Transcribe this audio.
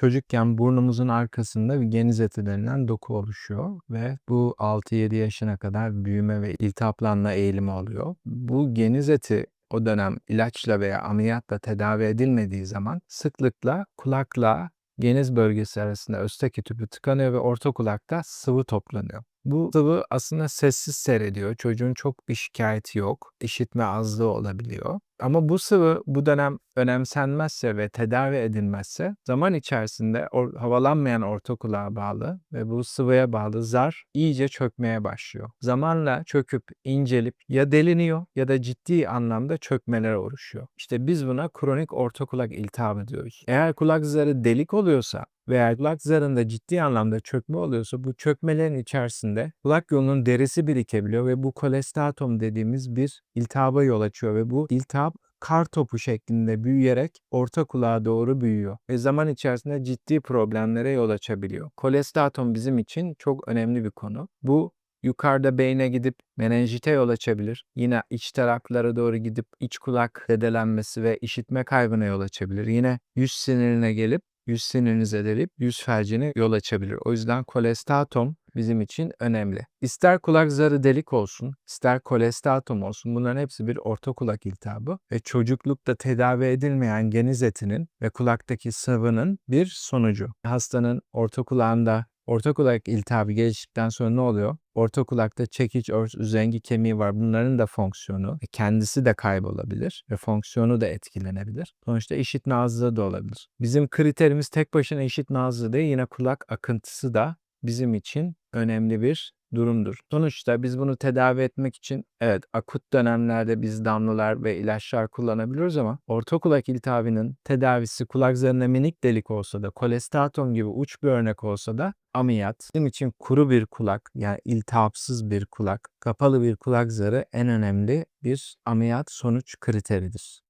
Çocukken burnumuzun arkasında bir geniz eti denilen doku oluşuyor ve bu 6-7 yaşına kadar büyüme ve iltihaplanma eğilimi oluyor. Bu geniz eti o dönem ilaçla veya ameliyatla tedavi edilmediği zaman sıklıkla kulakla geniz bölgesi arasında östaki tüpü tıkanıyor ve orta kulakta sıvı toplanıyor. Bu sıvı aslında sessiz seyrediyor. Çocuğun çok bir şikayeti yok. İşitme azlığı olabiliyor. Ama bu sıvı bu dönem önemsenmezse ve tedavi edilmezse zaman içerisinde or- havalanmayan orta kulağa bağlı ve bu sıvıya bağlı zar iyice çökmeye başlıyor. Zamanla çöküp incelip ya deliniyor ya da ciddi anlamda çökmeler oluşuyor. İşte biz buna kronik orta kulak iltihabı diyoruz. Eğer kulak zarı delik oluyorsa veya kulak zarında ciddi anlamda çökme oluyorsa bu çökmelerin içerisinde kulak yolunun derisi birikebiliyor ve bu kolestatom dediğimiz bir iltihaba yol açıyor ve bu iltihap kar topu şeklinde büyüyerek orta kulağa doğru büyüyor ve zaman içerisinde ciddi problemlere yol açabiliyor. Kolestatom bizim için çok önemli bir konu. Bu yukarıda beyne gidip menenjite yol açabilir. Yine iç taraflara doğru gidip iç kulak zedelenmesi ve işitme kaybına yol açabilir. Yine yüz sinirine gelip yüz sinirini zedeleyip yüz felcine yol açabilir. O yüzden kolestatom bizim için önemli. İster kulak zarı delik olsun, ister kolestatom olsun bunların hepsi bir orta kulak iltihabı ve çocuklukta tedavi edilmeyen geniz etinin ve kulaktaki sıvının bir sonucu. Hastanın orta kulağında orta kulak iltihabı geliştikten sonra ne oluyor? Orta kulakta çekiç, örs, üzengi kemiği var. Bunların da fonksiyonu, e, kendisi de kaybolabilir ve fonksiyonu da etkilenebilir. Sonuçta işitme azlığı da olabilir. Bizim kriterimiz tek başına işitme azlığı değil, yine kulak akıntısı da bizim için önemli bir durumdur. Sonuçta biz bunu tedavi etmek için evet akut dönemlerde biz damlalar ve ilaçlar kullanabiliyoruz ama orta kulak iltihabının tedavisi kulak zarına minik delik olsa da kolestatom gibi uç bir örnek olsa da ameliyat. Bizim için kuru bir kulak yani iltihapsız bir kulak, kapalı bir kulak zarı en önemli bir ameliyat sonuç kriteridir.